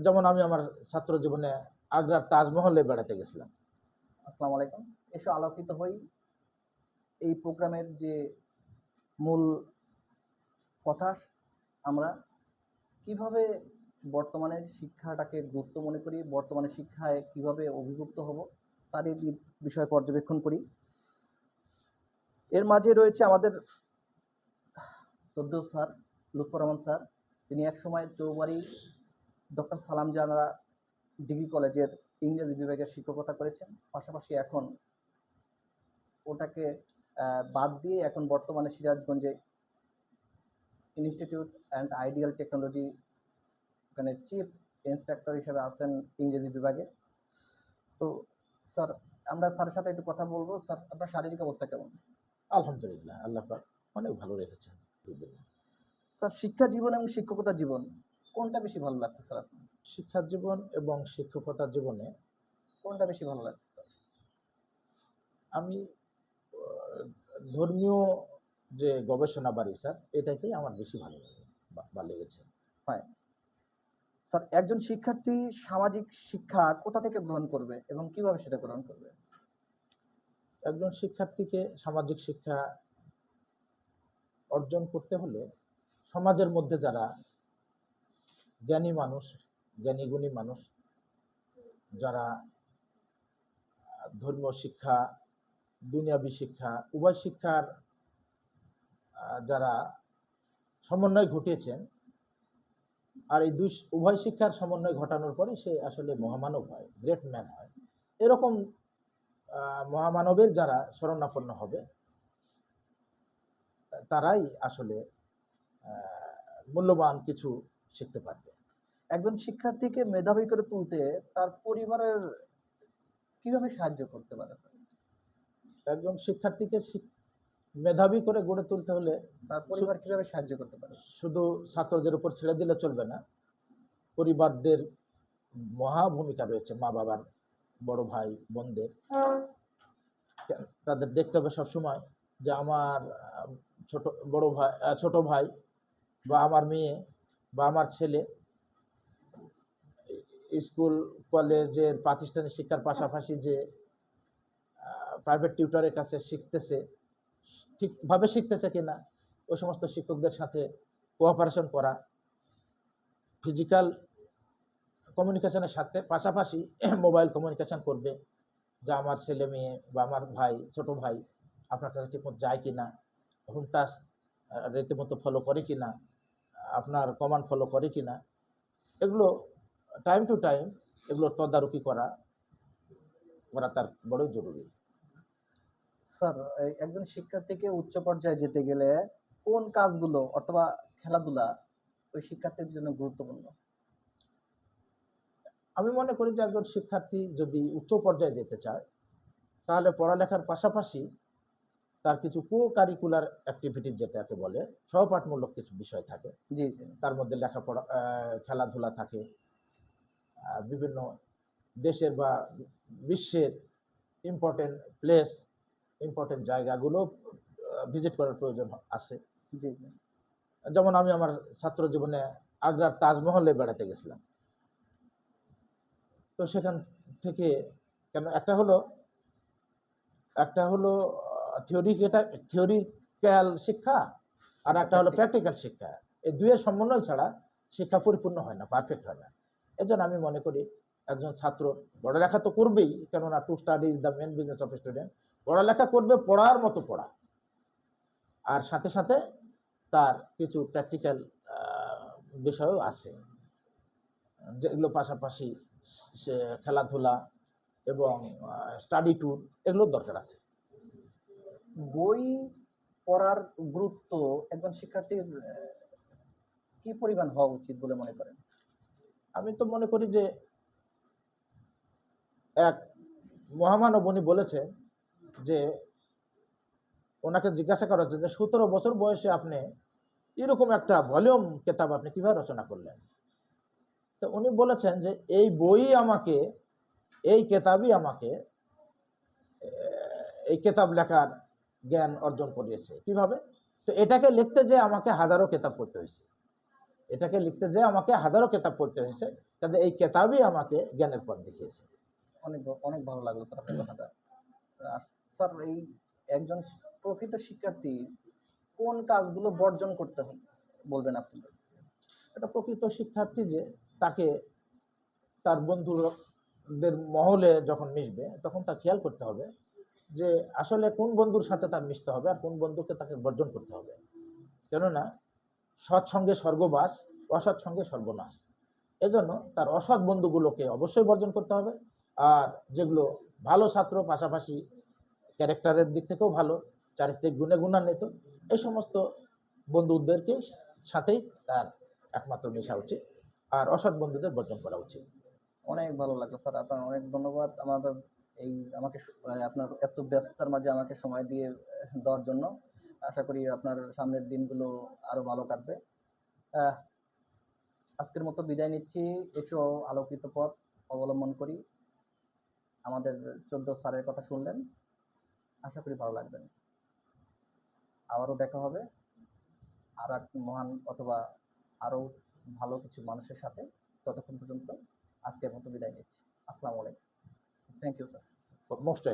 যেমন আমি আমার ছাত্র জীবনে আগ্রার তাজমহলে বেড়াতে গেছিলাম। আসসালামু আলাইকুম। এসো আলোকিত হই। এই প্রোগ্রামের যে মূল কথা, আমরা কীভাবে বর্তমানের শিক্ষাটাকে গুরুত্ব মনে করি, বর্তমানে শিক্ষায় কীভাবে অভিভুক্ত হব তারই বি- বিষয় পর্যবেক্ষণ করি। এর মাঝে রয়েছে আমাদের সদ্য স্যার, লুৎফর রহমান স্যার। তিনি একসময় চৌবাড়ি ডক্টর সালাম জানা ডিগ্রি কলেজের ইংরেজি বিভাগের শিক্ষকতা করেছেন। পাশাপাশি এখন ওটাকে বাদ দিয়ে এখন বর্তমানে সিরাজগঞ্জে ইনস্টিটিউট অ্যান্ড আইডিয়াল টেকনোলজি ওখানে চিফ ইন্সপেক্টর হিসেবে আছেন ইংরেজি বিভাগে। তো স্যার আমরা স্যারের সাথে একটু কথা বলব। স্যার আপনার শারীরিক অবস্থা কেমন? আলহামদুলিল্লাহ আল্লাহ অনেক ভালো রেখেছেন। স্যার শিক্ষা জীবন এবং শিক্ষকতা জীবন কোনটা বেশি ভালো লাগছে স্যার আপনার? শিক্ষা জীবন এবং শিক্ষকতা জীবনে কোনটা বেশি ভালো লাগছে স্যার? আমি ধর্মীয় যে গবেষণা বাড়ি স্যার এটাকেই আমার বেশি ভালো লাগে বা- লেগেছে। ফাইন স্যার একজন শিক্ষার্থী সামাজিক শিক্ষা কোথা থেকে গ্রহণ করবে এবং কীভাবে সেটা গ্রহণ করবে? একজন শিক্ষার্থীকে সামাজিক শিক্ষা অর্জন করতে হলে সমাজের মধ্যে যারা জ্ঞানী মানুষ, জ্ঞানী গুণী মানুষ যারা ধর্মীয় শিক্ষা, দুনিয়াবি শিক্ষা, উভয় শিক্ষার যারা সমন্বয় ঘটিয়েছেন আর এই দুই উভয় শিক্ষার সমন্বয় ঘটানোর পরে সে আসলে মহামানব হয় গ্রেট ম্যান হয়। এরকম মহামানবের যারা শরণাপন্ন হবে, তারাই আসলে মূল্যবান কিছু শিখতে পারবে। একজন শিক্ষার্থীকে মেধাবী করে তুলতে তার পরিবারের কীভাবে সাহায্য করতে পারে একজন শিক্ষার্থীকে শিক- মেধাবী করে গড়ে তুলতে হলে তার পরিবার কীভাবে সাহায্য করতে পারে? শুধু ছাত্রদের উপর ছেড়ে দিলে চলবে না পরিবারদের মহা ভূমিকা রয়েছে মা বাবার বড় ভাই বোনদের। তাদের দেখতে হবে সবসময় যে আমার ছোট বড় ভাই ছোট ভাই বা আমার মেয়ে বা আমার ছেলে স্কুল, কলেজের প্রাতিষ্ঠানিক শিক্ষার পাশাপাশি যে প্রাইভেট টিউটরের কাছে শিখতেছে, ঠিকভাবে শিখতেছে কিনা ওই সমস্ত শিক্ষকদের সাথে কোঅপারেশন করা ফিজিক্যাল কমিউনিকেশনের সাথে, পাশাপাশি মোবাইল কমিউনিকেশন করবে, যে আমার ছেলে মেয়ে বা আমার ভাই, ছোট ভাই, আপনার কাছে ঠিকমতো যায় কি না হোম টাস্ক রীতিমতো ফলো করে কি না আপনার কমান্ড ফলো করে কি না এগুলো টাইম টু টাইম এগুলো তদারকি করা করা তার বড়ই জরুরি। স্যার একজন শিক্ষার্থীকে উচ্চ পর্যায়ে যেতে গেলে কোন কাজগুলো অথবা খেলাধুলা ওই শিক্ষার্থীর জন্য গুরুত্বপূর্ণ? আমি মনে করি যে একজন শিক্ষার্থী যদি উচ্চ পর্যায়ে যেতে চায় তাহলে পড়ালেখার পাশাপাশি তার কিছু কো কারিকুলার অ্যাক্টিভিটিস যেটাকে বলে সহপাঠমূলক কিছু বিষয় থাকে। জি তার মধ্যে লেখাপড়া খেলাধুলা থাকে। বিভিন্ন দেশের বা বিশ্বের ইম্পর্টেন্ট প্লেস ইম্পর্টেন্ট জায়গাগুলো ভিজিট করার প্রয়োজন আছে। জি। যেমন আমি আমার ছাত্র জীবনে আগ্রার তাজমহলে বেড়াতে গেছিলাম। তো সেখান থেকে কেন একটা হলো একটা হলো থিওরিকেটা থিওরিক্যাল শিক্ষা আর একটা হলো প্র্যাকটিক্যাল শিক্ষা। এই দুইয়ের সমন্বয় ছাড়া শিক্ষা পরিপূর্ণ হয় না পারফেক্ট হয় না। এজন্য আমি মনে করি একজন ছাত্র পড়ালেখা তো করবেই কেননা to study is the main business of student পড়ালেখা করবে পড়ার মতো পড়া। আর সাথে সাথে তার কিছু প্র্যাকটিক্যাল বিষয়ও আছে। যেগুলো পাশাপাশি সে খেলাধুলা এবং স্টাডি ট্যুর এগুলোর দরকার আছে। বই পড়ার গুরুত্ব একজন শিক্ষার্থীর কি পরিমাণ হওয়া উচিত বলে মনে করেন? আমি তো মনে করি যে, এক, মহামানব উনি বলেছেন যে, ওনাকে জিজ্ঞাসা করা হচ্ছে যে, সতেরো বছর বয়সে আপনি এরকম একটা ভলিউম কেতাব আপনি কীভাবে রচনা করলেন? তো উনি বলেছেন যে, এই বই আমাকে, এই কেতাবই আমাকে এই কেতাব লেখার জ্ঞান অর্জন করিয়েছে। কীভাবে? তো এটাকে লিখতে যে আমাকে হাজারো কেতাব পড়তে হয়েছে। এটাকে লিখতে যেয়ে আমাকে হাজারো কেতাব পড়তে হয়েছে কাজে এই কেতাবই আমাকে জ্ঞানের পথ দেখিয়েছে। অনেক অনেক ভালো লাগল স্যার আপনার কথাটা। স্যার এই একজন প্রকৃত শিক্ষার্থী কোন কাজগুলো বর্জন করতে হবে বলবেন আপনি? এটা প্রকৃত শিক্ষার্থী যে তাকে তার বন্ধুদের মহলে যখন মিশবে তখন তার খেয়াল করতে হবে যে আসলে কোন বন্ধুর সাথে তার মিশতে হবে আর কোন বন্ধুকে তাকে বর্জন করতে হবে। কেননা সৎসঙ্গে স্বর্গবাস, অসৎ সঙ্গে সর্বনাশ। এজন্য তার অসৎ বন্ধুগুলোকে অবশ্যই বর্জন করতে হবে। আর যেগুলো ভালো ছাত্র, পাশাপাশি ক্যারেক্টারের দিক থেকেও ভালো, চারিত্রিক গুণে গুণান্বিত, এই সমস্ত বন্ধুদেরকে সাথেই তার একমাত্র মেশা উচিত আর অসৎ বন্ধুদের বর্জন করা উচিত। অনেক ভালো লাগল স্যার, আপনার অনেক ধন্যবাদ। আমাদের এই আমাকে আপনার এত ব্যস্ততার মাঝে আমাকে সময় দিয়ে দেওয়ার জন্য আশা করি আপনার সামনের দিনগুলো আরও ভালো কাটবে। আজকের মতো বিদায় নিচ্ছি। এসো আলোকিত পথ অবলম্বন করি। আমাদের চোদ্দ স্যারের কথা শুনলেন। আশা করি ভালো লাগবেন। আবারও দেখা হবে। আর এক মহান অথবা আরও ভালো কিছু মানুষের সাথে। ততক্ষণ পর্যন্ত আজকের মতো বিদায় নিচ্ছি। আসসালামু আলাইকুম। Thank you, sir. But most